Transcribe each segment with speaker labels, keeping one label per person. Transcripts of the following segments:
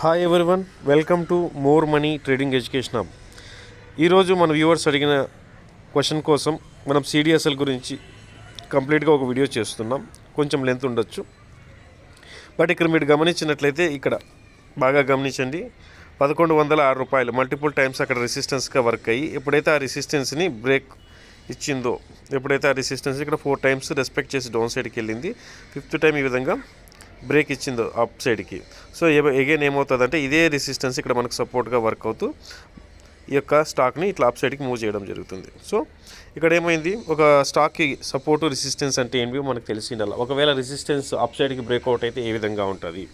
Speaker 1: Hi everyone welcome to more money trading education hub ఈరోజు మన viewers అడిగిన question కోసం మనం సిడిఎస్ఎల్ గురించి కంప్లీట్గా ఒక వీడియో చేస్తున్నాం. కొంచెం లెంత్ ఉండొచ్చు. బట్ ఇక్కడ మీరు గమనించినట్లయితే ఇక్కడ బాగా గమనించండి. పదకొండు వందల ఆరు రూపాయలు మల్టిపుల్ టైమ్స్ అక్కడ రెసిస్టెన్స్గా వర్క్ అయ్యి ఎప్పుడైతే ఆ రెసిస్టెన్స్ని బ్రేక్ ఇచ్చిందో ఎప్పుడైతే ఆ రెసిస్టెన్స్ ఇక్కడ ఫోర్ టైమ్స్ రెస్పెక్ట్ చేసి డౌన్ సైడ్కి వెళ్ళింది ఫిఫ్త్ టైం ఈ విధంగా బ్రేక్ ఇచ్చిందో అప్ సైడ్కి. సో ఎగైన్ ఏమవుతుందంటే ఇదే రెసిస్టెన్స్ ఇక్కడ మనకు సపోర్ట్గా వర్క్ అవుతూ ఈ యొక్క స్టాక్ని ఇట్లా అప్ సైడ్కి మూవ్ చేయడం జరుగుతుంది. సో ఇక్కడ ఏమైంది? ఒక స్టాక్కి సపోర్ట్ రెసిస్టెన్స్ అంటే ఏంటి మనకు తెలిసిండాలి. ఒకవేళ రెసిస్టెన్స్ అప్ సైడ్కి బ్రేక్అవుట్ అయితే ఏ విధంగా ఉంటుంది?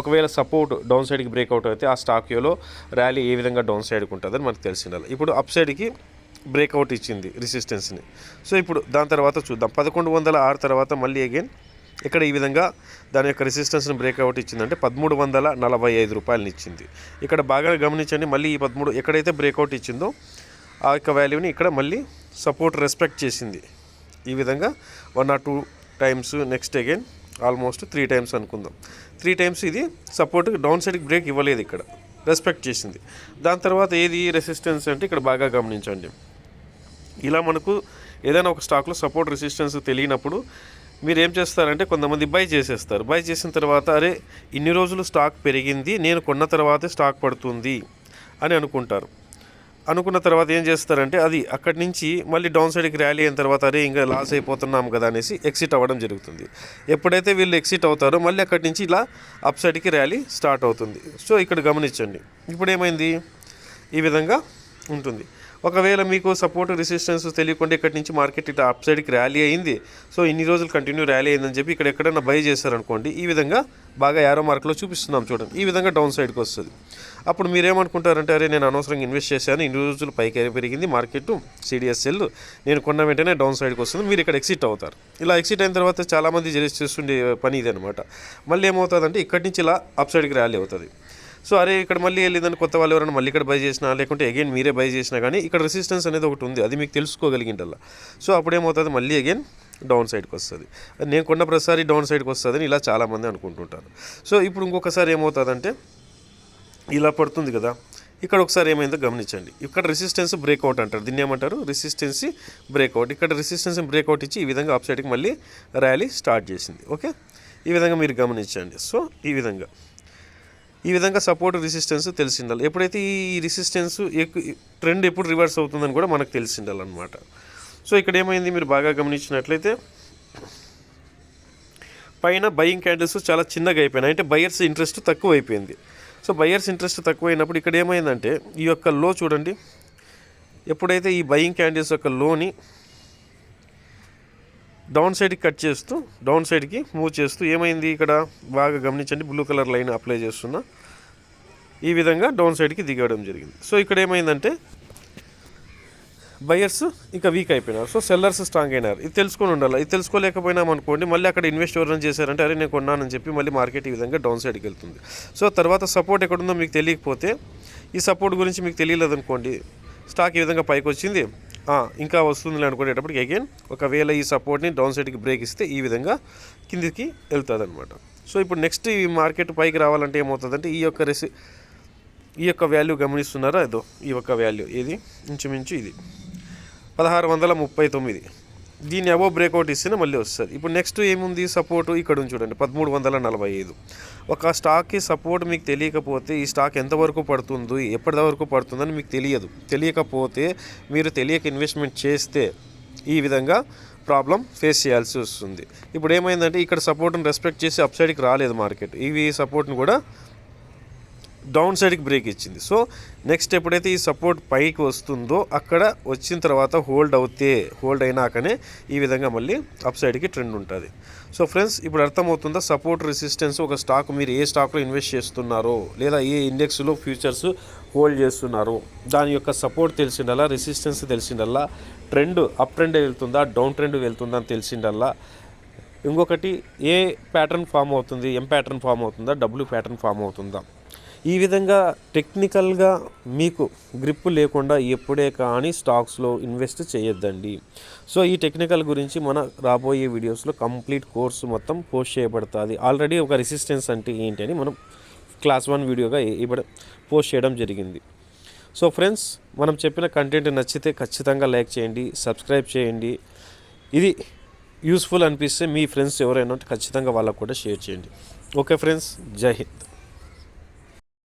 Speaker 1: ఒకవేళ సపోర్ట్ డౌన్ సైడ్కి బ్రేక్అవుట్ అయితే ఆ స్టాక్లో ర్యాలీ ఏ విధంగా డౌన్ సైడ్కి ఉంటుందని మనకు తెలిసిండాలి. ఇప్పుడు అప్ సైడ్కి బ్రేక్అవుట్ ఇచ్చింది రెసిస్టెన్స్ని సో ఇప్పుడు దాని తర్వాత చూద్దాం. పదకొండు వందల ఆరు తర్వాత మళ్ళీ అగైన్ ఇక్కడ ఈ విధంగా దాని యొక్క రెసిస్టెన్స్ని బ్రేక్అవుట్ ఇచ్చిందంటే పదమూడు వందల నలభై ఐదు రూపాయలని ఇచ్చింది. ఇక్కడ బాగా గమనించండి మళ్ళీ ఈ పదమూడు ఎక్కడైతే బ్రేక్అవుట్ ఇచ్చిందో ఆ యొక్క వాల్యూని ఇక్కడ మళ్ళీ సపోర్ట్ రెస్పెక్ట్ చేసింది. ఈ విధంగా one or two times next again almost three times అనుకుందాం. త్రీ టైమ్స్ ఇది సపోర్ట్ డౌన్ సైడ్కి బ్రేక్ ఇవ్వలేదు ఇక్కడ రెస్పెక్ట్ చేసింది. దాని తర్వాత ఏది రెసిస్టెన్స్ అంటే ఇక్కడ బాగా గమనించండి. ఇలా మనకు ఏదైనా ఒక స్టాక్లో సపోర్ట్ రెసిస్టెన్స్ తెలియనప్పుడు మీరు ఏం చేస్తారంటే కొంతమంది బై చేసేస్తారు. బై చేసిన తర్వాత అరే ఇన్ని రోజులు స్టాక్ పెరిగింది నేను కొన్న తర్వాతే స్టాక్ పడుతుంది అని అనుకుంటారు. అనుకున్న తర్వాత ఏం చేస్తారంటే అది అక్కడి నుంచి మళ్ళీ డౌన్ సైడ్కి ర్యాలీ అయిన తర్వాత అరే ఇంకా లాస్ అయిపోతున్నాం కదా అనేసి ఎక్సిట్ అవ్వడం జరుగుతుంది. ఎప్పుడైతే వీళ్ళు ఎక్సిట్ అవుతారో మళ్ళీ అక్కడి నుంచి ఇలా అప్ సైడ్కి ర్యాలీ స్టార్ట్ అవుతుంది. సో ఇక్కడ గమనించండి. ఇప్పుడు ఏమైంది ఈ విధంగా ఉంటుంది. ఒకవేళ మీకు సపోర్ట్ రెసిస్టెన్స్ తెలియకుండా ఇక్కడి నుంచి మార్కెట్ ఇట్లా అప్ సైడ్కి ర్యాలీ అయింది. సో ఇన్ని రోజులు కంటిన్యూ ర్యాలీ అయిందని చెప్పి ఇక్కడ ఎక్కడైనా బై చేశారనుకోండి ఈ విధంగా బాగా యారో మార్క్లో చూపిస్తున్నాం చూడండి. ఈ విధంగా డౌన్ సైడ్కి వస్తుంది. అప్పుడు మీరేమనుకుంటారంటే అరే నేను అనవసరంగా ఇన్వెస్ట్ చేశాను ఇన్ని రోజులు పైకి పెరిగింది మార్కెట్ సిడిఎస్ఎల్ నేను కొన్న వెంటనే డౌన్ సైడ్కి వస్తుంది మీరు ఇక్కడ ఎక్సిట్ అవుతారు. ఇలా ఎక్సిట్ అయిన తర్వాత చాలామంది చేస్తుండే పని ఇది అనమాట మళ్ళీ ఏమవుతుందంటే ఇక్కడి నుంచి ఇలా అప్ సైడ్కి ర్యాలీ అవుతుంది. సో అరే ఇక్కడ మళ్ళీ వెళ్ళిందని కొత్త వాళ్ళు ఎవరైనా మళ్ళీ ఇక్కడ బై చేసినా లేకుంటే అగైన్ మీరే బై చేసినా కానీ ఇక్కడ రెసిస్టెన్స్ అనేది ఒకటి ఉంది. అది మీకు తెలుసుకోగలిగింటల్లా సో అప్పుడు ఏమవుతుంది మళ్ళీ అగైన్ డౌన్ సైడ్కి వస్తుంది. నేను కొన్న ప్రతిసారి డౌన్ సైడ్కి వస్తుందని ఇలా చాలామంది అనుకుంటుంటారు. సో ఇప్పుడు ఇంకొకసారి ఏమవుతుందంటే ఇలా పడుతుంది కదా. ఇక్కడ ఒకసారి ఏమైందో గమనించండి. ఇక్కడ రెసిస్టెన్స్ బ్రేక్అవుట్ అంటారు. దీన్ని ఏమంటారు? రెసిస్టెన్సీ బ్రేక్అవుట్ ఇక్కడ రెసిస్టెన్స్ బ్రేక్అవుట్ ఇచ్చి ఈ విధంగా అప్ సైడ్కి మళ్ళీ ర్యాలీ స్టార్ట్ చేసింది. ఓకే ఈ విధంగా మీరు గమనించండి. సో ఈ విధంగా. ఈ విధంగా సపోర్ట్ రెసిస్టెన్స్ తెలిసి ఉండాలి ఎప్పుడైతే ఈ రెసిస్టెన్స్ ఎక్కువ ట్రెండ్ ఎప్పుడు రివర్స్ అవుతుందని కూడా మనకు తెలిసిండాలన్నమాట సో ఇక్కడ ఏమైంది? మీరు బాగా గమనించినట్లయితే పైన బయింగ్ క్యాండిల్స్ చాలా చిన్నగా అయిపోయినాయి. అంటే బయర్స్ ఇంట్రెస్ట్ తక్కువ అయిపోయింది. సో బయర్స్ ఇంట్రెస్ట్ తక్కువ అయినప్పుడు ఇక్కడ ఏమైందంటే ఈ యొక్క లో చూడండి. ఎప్పుడైతే ఈ బయింగ్ క్యాండిల్స్ యొక్క లోని డౌన్ సైడ్కి కట్ చేస్తూ డౌన్ సైడ్కి మూవ్ చేస్తూ ఏమైంది ఇక్కడ? బాగా గమనించండి బ్లూ కలర్ లైన్ అప్లై చేస్తున్నా. ఈ విధంగా డౌన్ సైడ్కి దిగడం జరిగింది. సో ఇక్కడ ఏమైందంటే బయర్స్ ఇంకా వీక్ అయిపోయినారు. సో సెల్లర్స్ స్ట్రాంగ్ అయినారు. ఇది తెలుసుకొని ఉండాలి? ఇది తెలుసుకోలేకపోయినాం అనుకోండి మళ్ళీ అక్కడ ఇన్వెస్ట్ ఎవరైనా చేశారంటే అరే నేను కొన్నానని చెప్పి మళ్ళీ మార్కెట్ ఈ విధంగా డౌన్ సైడ్కి వెళ్తుంది. సో తర్వాత సపోర్ట్ ఎక్కడుందో మీకు తెలియకపోతే ఈ సపోర్ట్ గురించి మీకు తెలియలేదు అనుకోండి స్టాక్ ఈ విధంగా పైకి వచ్చింది. ఇంకా వస్తుంది అనుకునేటప్పటికి అగైన్ ఒకవేళ ఈ సపోర్ట్ని డౌన్ సైడ్కి బ్రేక్ ఇస్తే ఈ విధంగా కిందికి వెళ్తుంది అనమాట సో ఇప్పుడు నెక్స్ట్ ఈ మార్కెట్ పైకి రావాలంటే ఏమవుతుందంటే ఈ యొక్క రెసి ఈ యొక్క వాల్యూ గమనిస్తున్నారా? ఏదో ఈ యొక్క వాల్యూ ఇది ఇంచుమించు ఇది. పదహారు వందల ముప్పై తొమ్మిది. దీన్ని అబో బ్రేక్అవుట్ ఇస్తేనే మళ్ళీ వస్తుంది. ఇప్పుడు నెక్స్ట్ ఏముంది? సపోర్ట్ ఇక్కడ ఉంది చూడండి పదమూడు వందల నలభై ఐదు. ఒక స్టాక్కి సపోర్ట్ మీకు తెలియకపోతే ఈ స్టాక్ ఎంతవరకు పడుతుంది ఎప్పటి వరకు పడుతుందని మీకు తెలియదు. తెలియకపోతే మీరు తెలియక ఇన్వెస్ట్మెంట్ చేస్తే ఈ విధంగా ప్రాబ్లం ఫేస్ చేయాల్సి వస్తుంది. ఇప్పుడు ఏమైందంటే ఇక్కడ సపోర్ట్ని రెస్పెక్ట్ చేసి అప్ సైడ్కి రాలేదు మార్కెట్ ఇవి సపోర్ట్ని కూడా డౌన్ సైడ్కి బ్రేక్ ఇచ్చింది. సో నెక్స్ట్ ఎప్పుడైతే ఈ సపోర్ట్ పైకి వస్తుందో అక్కడ వచ్చిన తర్వాత హోల్డ్ అవుతే హోల్డ్ అయినాకనే ఈ విధంగా మళ్ళీ అప్ సైడ్కి ట్రెండ్ ఉంటుంది. సో ఫ్రెండ్స్ ఇప్పుడు అర్థమవుతుందా? సపోర్ట్ రెసిస్టెన్స్ ఒక స్టాక్ మీరు ఏ స్టాక్లో ఇన్వెస్ట్ చేస్తున్నారో లేదా ఏ ఇండెక్స్లో ఫ్యూచర్స్ హోల్డ్ చేస్తున్నారో దాని యొక్క సపోర్ట్ తెలిసిండల్లా రెసిస్టెన్స్ తెలిసిండల్లా ట్రెండ్ అప్ ట్రెండ్ వెళ్తుందా డౌన్ ట్రెండ్ వెళ్తుందా అని తెలిసిండల్లా ఇంకొకటి ఏ ప్యాటర్న్ ఫామ్ అవుతుంది ఎం ప్యాటర్న్ ఫామ్ అవుతుందా డబ్ల్యూ ప్యాటర్న్ ఫామ్ అవుతుందా? ఈ విధంగా టెక్నికల్గా మీకు గ్రిప్ లేకుండా ఎప్పుడే కానీ స్టాక్స్లో ఇన్వెస్ట్ చేయొద్దండి. సో ఈ టెక్నికల్ గురించి మన రాబోయే వీడియోస్లో కంప్లీట్ కోర్సు మొత్తం పోస్ట్ చేయబడుతుంది. ఆల్రెడీ ఒక రెసిస్టెన్స్ అంటే ఏంటి అని మనం క్లాస్ వన్ వీడియోగా ఇవ్వడం పోస్ట్ చేయడం జరిగింది. సో ఫ్రెండ్స్ మనం చెప్పిన కంటెంట్ నచ్చితే ఖచ్చితంగా లైక్ చేయండి సబ్స్క్రైబ్ చేయండి. ఇది యూస్ఫుల్ అనిపిస్తే మీ ఫ్రెండ్స్ ఎవరైనా ఖచ్చితంగా వాళ్ళకు కూడా షేర్ చేయండి. ఓకే ఫ్రెండ్స్ జై హింద్.